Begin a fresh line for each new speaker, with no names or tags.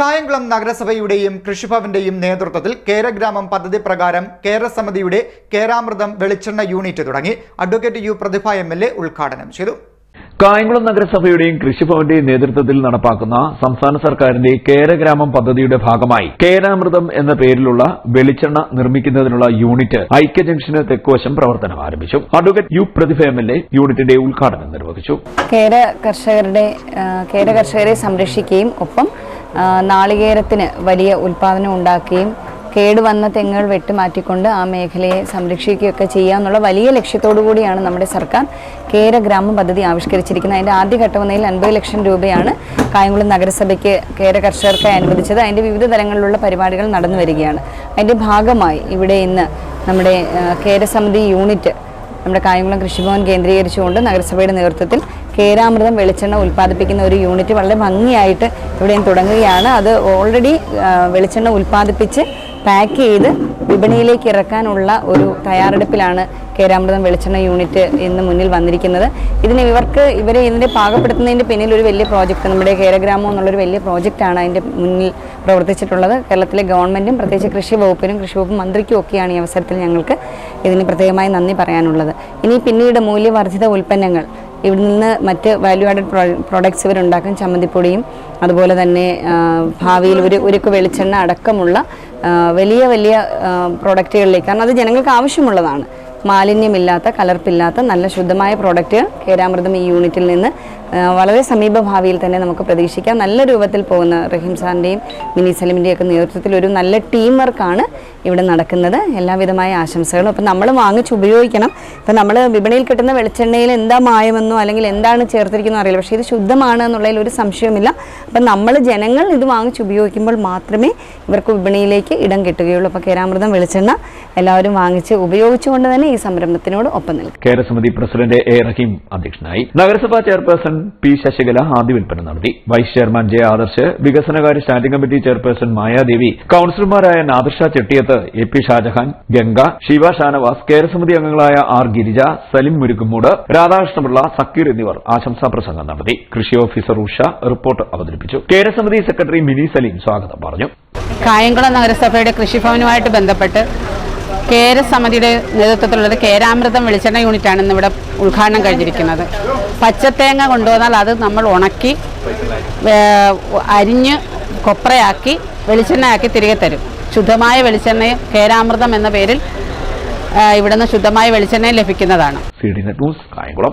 കായംകുളം നഗരസഭയുടെയും കൃഷിഭവന്റെയും നേതൃത്വത്തിൽ കേരഗ്രാമം പദ്ധതി പ്രകാരം കേരസമിതിയുടെ കേരാമൃതം വെളിച്ചെണ്ണ യൂണിറ്റ് തുടങ്ങി. Advocate U Prathibha M L A ഉദ്ഘാടനം ചെയ്തു.
കായംകുളം നഗരസഭയുടെയും കൃഷിഭവന്റെയും നേതൃത്വത്തിൽ നടപ്പാക്കുന്ന സംസ്ഥാന സർക്കാരിന്റെ കേരഗ്രാമം പദ്ധതിയുടെ ഭാഗമായി കേരാമൃതം എന്ന പേരിലുള്ള വെളിച്ചെണ്ണ നിർമ്മിക്കുന്നതിനുള്ള യൂണിറ്റ് ഐക്യ ജംഗ്ഷന് തെക്കുവശം പ്രവർത്തനം ആരംഭിച്ചു. Advocate U Prathibha M L A യൂണിറ്റിന്റെ ഉദ്ഘാടനം നിർവഹിച്ചു.
കേര കർഷകരുടെ കേര കർഷകരെ സംരക്ഷിക്കുകയും ഒപ്പം നാളികേരത്തിന് വലിയ ഉൽപാദനം ഉണ്ടാക്കുകയും കേടുവന്ന തെങ്ങുകൾ വെട്ടിമാറ്റിക്കൊണ്ട് ആ മേഖലയെ സംരക്ഷിക്കുകയൊക്കെ ചെയ്യുക എന്നുള്ള വലിയ ലക്ഷ്യത്തോടു കൂടിയാണ് നമ്മുടെ സർക്കാർ കേര ഗ്രാമ പദ്ധതി ആവിഷ്കരിച്ചിരിക്കുന്നത്. അതിന്റെ ആദ്യഘട്ടമെന്നതിൽ അൻപത് ലക്ഷം രൂപയാണ് കായംകുളം നഗരസഭയ്ക്ക് കേര കർഷകർക്കായി അനുവദിച്ചത്. അതിന്റെ വിവിധ തലങ്ങളിലുള്ള പരിപാടികൾ നടന്നു വരികയാണ്. അതിന്റെ ഭാഗമായി ഇവിടെ ഇന്ന് നമ്മുടെ കേരസമിതി യൂണിറ്റ് നമ്മുടെ കായംകുളം കൃഷിഭവൻ കേന്ദ്രീകരിച്ചുകൊണ്ട് നഗരസഭയുടെ നേതൃത്വത്തിൽ കേരാമൃതം വെളിച്ചെണ്ണ ഉൽപ്പാദിപ്പിക്കുന്ന ഒരു യൂണിറ്റ് വളരെ ഭംഗിയായിട്ട് ഇവിടെയും തുടങ്ങുകയാണ്. അത് ഓൾറെഡി വെളിച്ചെണ്ണ ഉൽപ്പാദിപ്പിച്ച് പാക്ക് ചെയ്ത് വിപണിയിലേക്ക് ഇറക്കാനുള്ള ഒരു തയ്യാറെടുപ്പിലാണ് കേരാമൃതം വെളിച്ചെണ്ണ യൂണിറ്റ് ഇന്ന് മുന്നിൽ വന്നിരിക്കുന്നത്. ഇതിന് ഇവർക്ക് ഇവരെ ഇതിന്റെ പാകപ്പെടുത്തുന്നതിന്റെ പിന്നിൽ ഒരു വലിയ പ്രോജക്റ്റ് നമ്മുടെ കേരഗ്രാമം എന്നുള്ളൊരു വലിയ പ്രോജക്റ്റാണ് അതിന്റെ മുന്നിൽ പ്രവർത്തിച്ചിട്ടുള്ളത്. കേരളത്തിലെ ഗവൺമെന്റും പ്രത്യേകിച്ച് കൃഷി വകുപ്പിനും കൃഷി വകുപ്പ് മന്ത്രിക്കും ഒക്കെയാണ് ഈ അവസരത്തിൽ ഞങ്ങൾക്ക് ഇതിന് പ്രത്യേകമായി നന്ദി പറയാനുള്ളത്. ഇനി പിന്നീട് മൂല്യവർദ്ധിത ഉൽപ്പന്നങ്ങൾ ഇവിടെ നിന്ന് മറ്റ് വാല്യൂ ആഡഡ് പ്രോഡക്ട്സ് ഇവരുണ്ടാക്കും ചമ്മന്തിപ്പൊടിയും അതുപോലെ തന്നെ ഭാവിയിൽ ഒരു ഉരുക്ക് വെളിച്ചെണ്ണ അടക്കമുള്ള വലിയ വലിയ പ്രോഡക്റ്റുകളിലേക്ക് കാരണം അത് ജനങ്ങൾക്ക് ആവശ്യമുള്ളതാണ്. മാലിന്യമില്ലാത്ത കലർപ്പില്ലാത്ത നല്ല ശുദ്ധമായ പ്രോഡക്റ്റ് കേരാമൃതം ഈ യൂണിറ്റിൽ നിന്ന് വളരെ സമീപഭാവിയിൽ തന്നെ നമുക്ക് പ്രതീക്ഷിക്കാം. നല്ല രൂപത്തിൽ പോകുന്ന റഹീം സാറിന്റെയും മിനി സലിമിന്റെയും ഒക്കെ നേതൃത്വത്തിൽ ഒരു നല്ല ടീം വർക്കാണ് ഇവിടെ നടക്കുന്നത്. എല്ലാവിധമായ ആശംസകളും. അപ്പം നമ്മൾ വാങ്ങിച്ച് ഉപയോഗിക്കണം. ഇപ്പം നമ്മൾ വിപണിയിൽ കിട്ടുന്ന വെളിച്ചെണ്ണയിൽ എന്താ മായമെന്നോ അല്ലെങ്കിൽ എന്താണ് ചേർത്തിരിക്കുന്നോ അറിയില്ല. പക്ഷേ ഇത് ശുദ്ധമാണ് എന്നുള്ളതിൽ ഒരു സംശയവുമില്ല. അപ്പം നമ്മൾ ജനങ്ങൾ ഇത് വാങ്ങിച്ച് ഉപയോഗിക്കുമ്പോൾ മാത്രമേ ഇവർക്ക് വിപണിയിലേക്ക് ഇടം കിട്ടുകയുള്ളൂ. അപ്പോൾ കേരാമൃതം വെളിച്ചെണ്ണ എല്ലാവരും വാങ്ങിച്ച് ഉപയോഗിച്ചുകൊണ്ട് തന്നെ ഈ സംരംഭത്തിനോട് ഒപ്പം നിൽക്കും.
കേരസമിതി പ്രസിഡന്റ് എ റഹീം അധ്യക്ഷനായി. നഗരസഭാ ചെയർപേഴ്സൺ പി ശശികല ആദ്യ വിൽപ്പന നടത്തി. വൈസ് ചെയർമാൻ ജെ ആദർശ് വികസനകാര്യ സ്റ്റാൻഡിംഗ് കമ്മിറ്റി ചെയർപേഴ്സൺ മായാദേവി കൌൺസിലർമാരായ നാദർഷ ചെട്ടിയത്ത് എ പി ഷാജഹാൻ ഗംഗ ശിവ ഷാനവാസ് കേരസമിതി അംഗങ്ങളായ ആർ ഗിരിജ സലിം മുരുക്കുമൂട് രാധാകൃഷ്ണപിള്ള സക്കീർ എന്നിവർ ആശംസാ പ്രസംഗം നടത്തി. കൃഷി ഓഫീസർ ഉഷ റിപ്പോർട്ട് അവതരിപ്പിച്ചു. കേരസമിതി സെക്രട്ടറി മിനി സലീം സ്വാഗതം പറഞ്ഞു.
കായംകുളം നഗരസഭയുടെ കൃഷിഭവനുമായിട്ട് ബന്ധപ്പെട്ട് കേരസമിതിയുടെ നേതൃത്വത്തിലുള്ളത് കേരാമൃതം വെളിച്ചെണ്ണ യൂണിറ്റാണ് ഇന്നിവിടെ ഉദ്ഘാടനം കഴിഞ്ഞിരിക്കുന്നത്. പച്ചത്തേങ്ങ കൊണ്ടുവന്നാൽ അത് നമ്മൾ ഉണക്കി അരിഞ്ഞ് കൊപ്രയാക്കി വെളിച്ചെണ്ണയാക്കി തിരികെ തരും. ശുദ്ധമായ വെളിച്ചെണ്ണയും കേരാമൃതം എന്ന പേരിൽ ഇവിടുന്ന് ശുദ്ധമായ വെളിച്ചെണ്ണയും ലഭിക്കുന്നതാണ്.